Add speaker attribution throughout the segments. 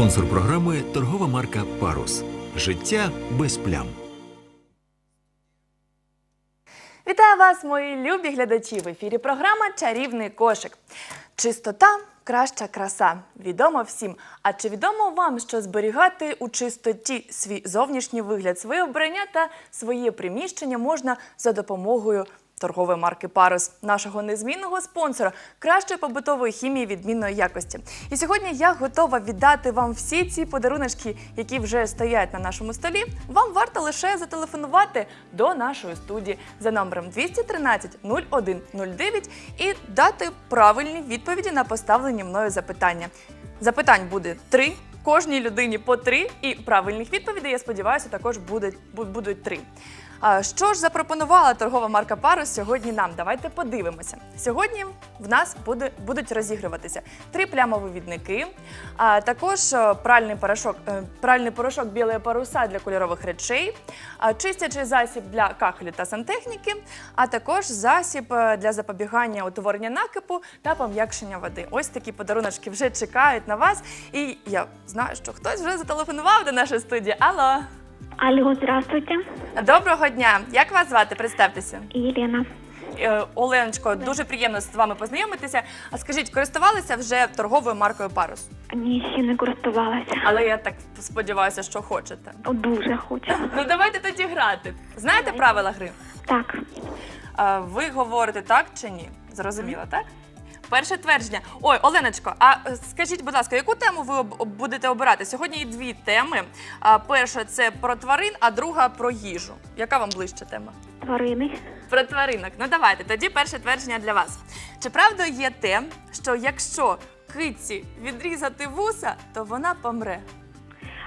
Speaker 1: Спонсор програми торгова марка Парус. Життя без плям.
Speaker 2: Вітаю вас, мої любі глядачі! В ефірі програма Чарівний кошик. Чистота краща краса. Відомо всім. А чи відомо вам, що зберігати у чистоті свій зовнішній вигляд, своє обрання та своє приміщення можна за допомогою торгової марки Парус, нашого незмінного спонсора, кращої побутової хімії відмінної якості. І сьогодні я готова віддати вам всі ці подаруночки, які вже стоять на нашому столі. Вам варто лише зателефонувати до нашої студії за номером 213 0109 і дати правильні відповіді на поставлені мною запитання. Запитань буде три. Кожній людині по три, і правильних відповідей, я сподіваюся, також буде, будуть три. Що ж запропонувала торгова марка Парус сьогодні нам? Давайте подивимося. Сьогодні в нас буде, будуть розігруватися три плямові відники, а також пральний порошок, е, пральний порошок білої паруса для кольорових речей, чистячий засіб для кахелю та сантехніки, а також засіб е, для запобігання утворення накипу та пом'якшення води. Ось такі подаруночки вже чекають на вас. І я знаю, що хтось вже зателефонував до нашої студії. Алло,
Speaker 3: Алло, здравствуйте.
Speaker 2: доброго дня! Як вас звати? Представтеся.
Speaker 3: Елена.
Speaker 2: Е, Оленочко, дуже приємно з вами познайомитися. А скажіть, користувалися вже торговою маркою Парус?
Speaker 3: Ні, ще не користувалася.
Speaker 2: Але я так сподіваюся, що хочете.
Speaker 3: О, Дуже хочу.
Speaker 2: Ну давайте тоді грати. Знаєте правила гри?
Speaker 3: Так,
Speaker 2: ви говорите так чи ні? Зрозуміло, так? Перше твердження. Ой, Оленочко, а е, скажіть, будь ласка, яку тему ви об- будете обирати? Сьогодні є дві теми. А, перша це про тварин, а друга про їжу. Яка вам ближча тема?
Speaker 3: тварини.
Speaker 2: Про тваринок. Ну давайте. Тоді перше твердження для вас. Чи правда є те, що якщо киці відрізати вуса, то вона помре?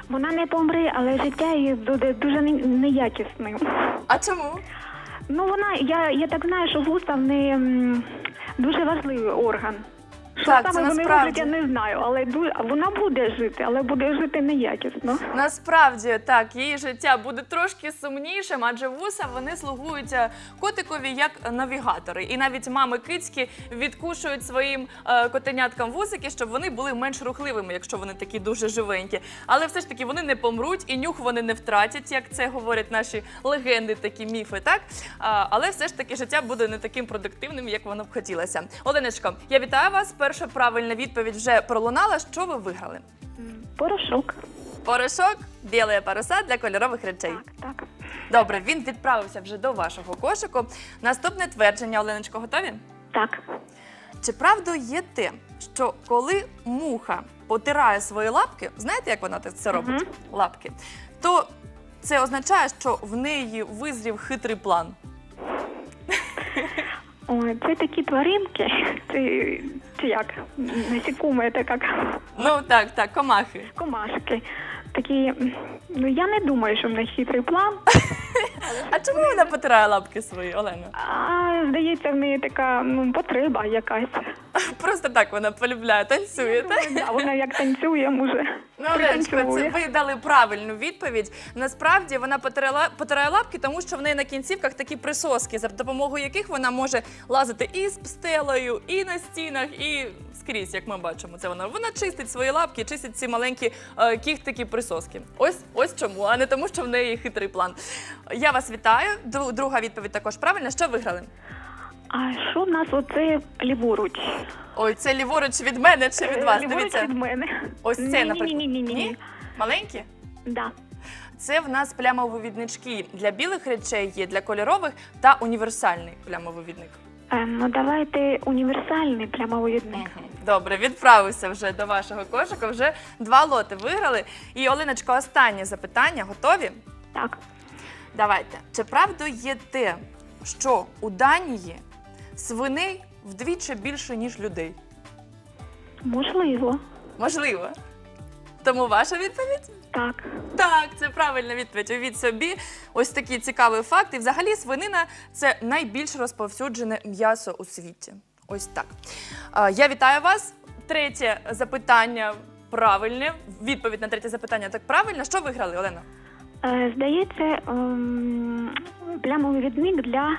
Speaker 3: Вона не помре, але життя її буде дуже не- неякісним.
Speaker 2: А чому?
Speaker 3: Ну, вона, я, я так знаю, що вуса в неї м, дуже важливий орган. Що
Speaker 2: Так, це
Speaker 3: саме вони
Speaker 2: насправді.
Speaker 3: роблять, я не знаю, але ду- вона буде жити, але буде жити неякісно.
Speaker 2: Насправді так, її життя буде трошки сумнішим, адже вуса вони слугують е, котикові як навігатори. І навіть мами кицькі відкушують своїм е, котеняткам вусики, щоб вони були менш рухливими, якщо вони такі дуже живенькі. Але все ж таки вони не помруть і нюх вони не втратять, як це говорять наші легенди, такі міфи. Так а, але все ж таки життя буде не таким продуктивним, як воно б хотілося. Оленочко, я вітаю вас. Перша правильна відповідь вже пролунала. Що ви виграли?
Speaker 3: Порошок.
Speaker 2: Порошок, біле паруса для кольорових речей.
Speaker 3: Так, так.
Speaker 2: Добре, він відправився вже до вашого кошику. Наступне твердження, Оленочко, готові?
Speaker 3: Так.
Speaker 2: Чи правдою є те, що коли муха потирає свої лапки, знаєте, як вона це робить?
Speaker 3: Мгм.
Speaker 2: Лапки, то це означає, що в неї визрів хитрий план.
Speaker 3: Ой, це такі тваринки. Це, це як? Насікуми, це як
Speaker 2: Ну так, так, комахи.
Speaker 3: комашки. Такі, ну я не думаю, що в них хитрий план.
Speaker 2: А чому вона потирає лапки свої, Олена?
Speaker 3: А здається, в неї така ну, потреба якась.
Speaker 2: Просто так вона полюбляє, танцює. так?
Speaker 3: Да, вона як танцює, може.
Speaker 2: Ну, це ви дали правильну відповідь. Насправді вона потирала, потирає лапки, тому що в неї на кінцівках такі присоски, за допомогою яких вона може лазити і з стелею, і на стінах, і скрізь, як ми бачимо. Це вона. Вона чистить свої лапки, чистить ці маленькі е, кіхтики присоски. Ось ось чому, а не тому, що в неї хитрий план. Я вас вітаю. Дру- Друга відповідь також правильна. Що виграли?
Speaker 3: А що в нас оце ліворуч?
Speaker 2: Ой, це ліворуч від мене чи від вас?
Speaker 3: Ліворуч
Speaker 2: Дивіться.
Speaker 3: від мене.
Speaker 2: Ось це, наприклад.
Speaker 3: Ні, ні, ні, ні.
Speaker 2: Ні? Маленькі?
Speaker 3: Да.
Speaker 2: Це в нас плямовивіднички для білих речей є, для кольорових та універсальний плямовивідник.
Speaker 3: Е, ну давайте універсальний прямовидник.
Speaker 2: Добре, відправився вже до вашого кошика. Вже два лоти виграли. І Олиночка, останнє запитання. Готові?
Speaker 3: Так.
Speaker 2: Давайте. Чи правдою є те, що у Данії свиней вдвічі більше, ніж людей?
Speaker 3: Можливо.
Speaker 2: Можливо. Тому ваша відповідь?
Speaker 3: Так.
Speaker 2: Так, це правильна відповідь. Уявіть собі, ось такий цікавий факт. І взагалі свинина це найбільш розповсюджене м'ясо у світі. Ось так. Я вітаю вас. Третє запитання правильне. Відповідь на третє запитання так правильно. Що виграли, Олена?
Speaker 3: Е, здається, ем, плямовий відник для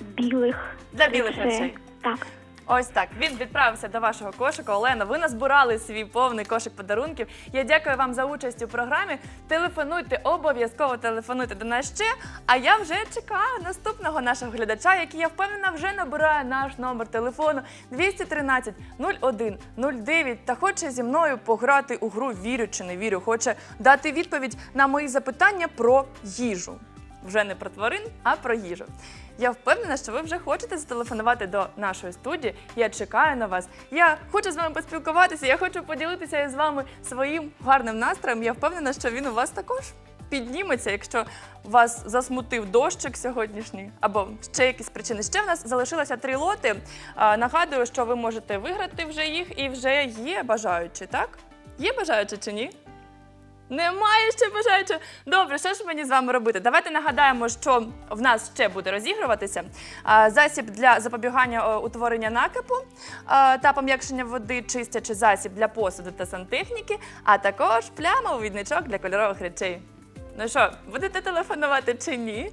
Speaker 3: білих
Speaker 2: Для білих
Speaker 3: речей. Так.
Speaker 2: Ось так. Він відправився до вашого кошика. Олена, ви назбирали свій повний кошик подарунків. Я дякую вам за участь у програмі. Телефонуйте, обов'язково телефонуйте до нас ще. А я вже чекаю наступного нашого глядача, який я впевнена вже набирає наш номер телефону 213 01 09 та хоче зі мною пограти у гру Вірю чи не вірю. Хоче дати відповідь на мої запитання про їжу. Вже не про тварин, а про їжу. Я впевнена, що ви вже хочете зателефонувати до нашої студії. Я чекаю на вас. Я хочу з вами поспілкуватися. Я хочу поділитися із вами своїм гарним настроєм. Я впевнена, що він у вас також підніметься, якщо вас засмутив дощик сьогоднішній, або ще якісь причини. Ще в нас залишилося три лоти. Нагадую, що ви можете виграти вже їх, і вже є бажаючі, так? Є бажаючі чи ні? Немає ще бажаючих. Добре, що ж мені з вами робити? Давайте нагадаємо, що в нас ще буде розігруватися. Засіб для запобігання утворення накипу та пом'якшення води, чистячий засіб для посуду та сантехніки, а також відничок для кольорових речей. Ну що, будете телефонувати чи ні?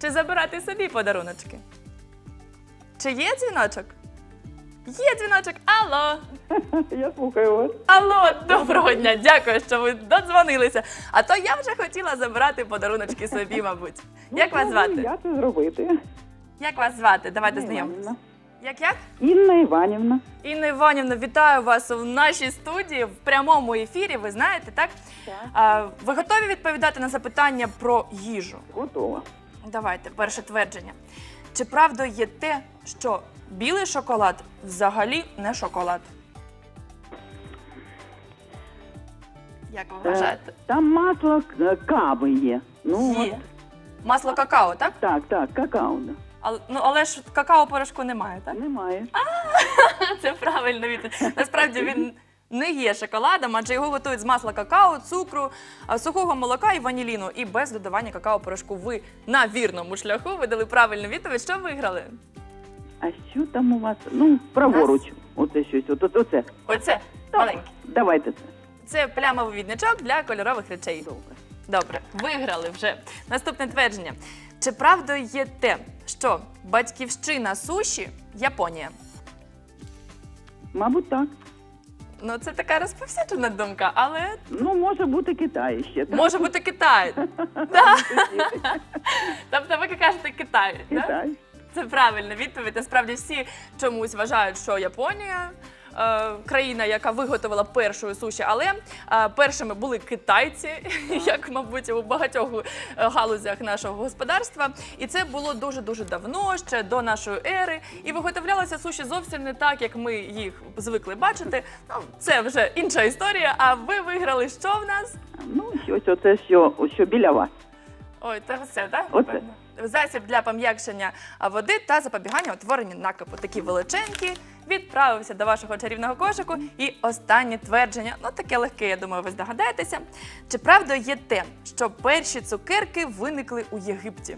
Speaker 2: Чи забирати собі подаруночки? Чи є дзвіночок? Є дзвіночок. Алло!
Speaker 4: Я слухаю вас.
Speaker 2: Алло, доброго дня! Дякую, що ви додзвонилися. А то я вже хотіла забрати подаруночки собі, мабуть. Як вас
Speaker 4: Ну,
Speaker 2: звати?
Speaker 4: Я це зробити.
Speaker 2: Як вас звати? Давайте
Speaker 4: Інна
Speaker 2: знайомимося.
Speaker 4: Іванівна.
Speaker 2: Як як?
Speaker 4: Інна Іванівна.
Speaker 2: Інна Іванівна, вітаю вас у нашій студії в прямому ефірі. Ви знаєте, так?
Speaker 4: Так.
Speaker 2: А, ви готові відповідати на запитання про їжу?
Speaker 4: Готова.
Speaker 2: Давайте, перше твердження. Чи правдою є те, що білий шоколад взагалі не шоколад? Як ви вважаєте?
Speaker 4: Е, Там масло е, кави є. Ну,
Speaker 2: Є. Масло какао, так?
Speaker 4: так, так, какао. Да.
Speaker 2: Але, ну, але ж какао порошку немає, так?
Speaker 4: Немає.
Speaker 2: Це правильно відповідь. Насправді він не є шоколадом, адже його готують з масла какао, цукру, а, сухого молока і ваніліну. І без додавання какао-порошку. Ви на вірному шляху ви дали правильну відповідь. Що виграли?
Speaker 4: А що там у вас? Ну, праворуч. Оце щось. От, от, оце.
Speaker 2: Оце маленьке.
Speaker 4: Давайте це.
Speaker 2: Це плямовий відничок для кольорових речей.
Speaker 4: Добре.
Speaker 2: Добре, виграли вже. Наступне твердження. Чи правдою є те, що батьківщина суші Японія?
Speaker 4: Мабуть, так.
Speaker 2: Ну, це така розповсюджена думка, але
Speaker 4: Ну, може бути Китай ще. Так?
Speaker 2: може бути Китай. Да. Тобто ви кажете Китай. Да?
Speaker 4: Китай.
Speaker 2: Це правильна відповідь. Насправді всі чомусь вважають, що Японія. е, Країна, яка виготовила першою суші, але е, першими були китайці, як мабуть у багатьох е, галузях нашого господарства. І це було дуже дуже давно, ще до нашої ери. І виготовлялися суші зовсім не так, як ми їх звикли бачити. Ну це вже інша історія. А ви виграли що в нас?
Speaker 4: Ну, щось оце, що, що біля вас.
Speaker 2: Ой, це все, так?
Speaker 4: Оце.
Speaker 2: Засіб для пом'якшення води та запобігання утворенню накипу. Такі величенькі. Відправився до вашого чарівного кошику. І останнє твердження, ну таке легке, я думаю, ви здогадаєтеся. Чи правда є те, що перші цукерки виникли у Єгипті?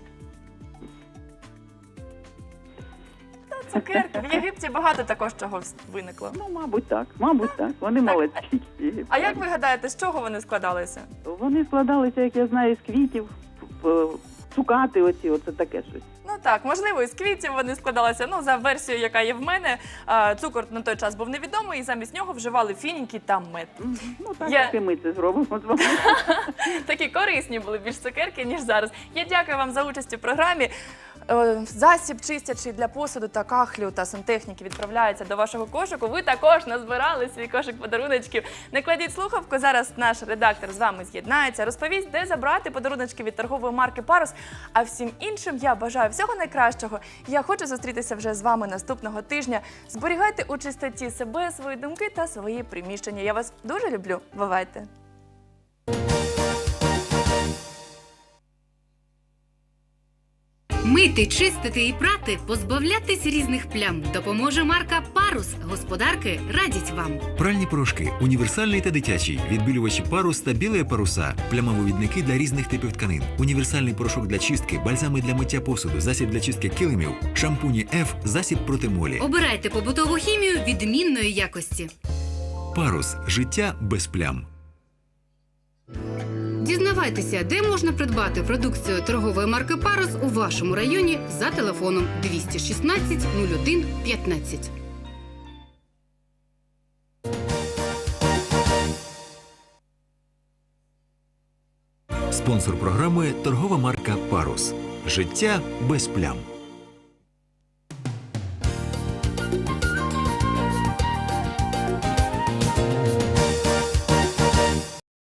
Speaker 2: Цукерки. В Єгипті багато також чого виникло.
Speaker 4: Ну, мабуть, так. Мабуть, так. Вони молодці.
Speaker 2: А як ви гадаєте, з чого вони складалися?
Speaker 4: Вони складалися, як я знаю, з квітів, цукати оці, оце таке щось.
Speaker 2: Ну так, можливо, із квітів вони складалися. Ну, за версією, яка є в мене, а, цукор на той час був невідомий, і замість нього вживали фініки та мед.
Speaker 4: Ну, так,
Speaker 2: Я-
Speaker 4: як і ми це зробимо з вами.
Speaker 2: Такі корисні були більш цукерки, ніж зараз. Я дякую вам за участь у програмі. Е, Засіб чистячий для посуду та кахлю та сантехніки відправляється до вашого кошику. Ви також назбирали свій кошик подаруночків. Не кладіть слухавку. Зараз наш редактор з вами з'єднається, розповість, де забрати подаруночки від торгової марки Парус. А всім іншим я бажаю всього найкращого. Я хочу зустрітися вже з вами наступного тижня. Зберігайте у чистоті себе, свої думки та свої приміщення. Я вас дуже люблю. Бувайте!
Speaker 5: Мити, чистити і прати, позбавлятись різних плям допоможе марка Парус. Господарки радять вам.
Speaker 1: Пральні порошки, універсальний та дитячий, відбілювачі парус та білі паруса, плямововідники для різних типів тканин, універсальний порошок для чистки, бальзами для миття посуду, засіб для чистки килимів, шампуні F, засіб проти молі.
Speaker 5: Обирайте побутову хімію відмінної якості.
Speaker 1: Парус життя без плям.
Speaker 5: Дізнавайтеся, де можна придбати продукцію торгової марки Парус у вашому районі за телефоном 216 01 15.
Speaker 1: Спонсор програми торгова марка Парус. Життя без плям.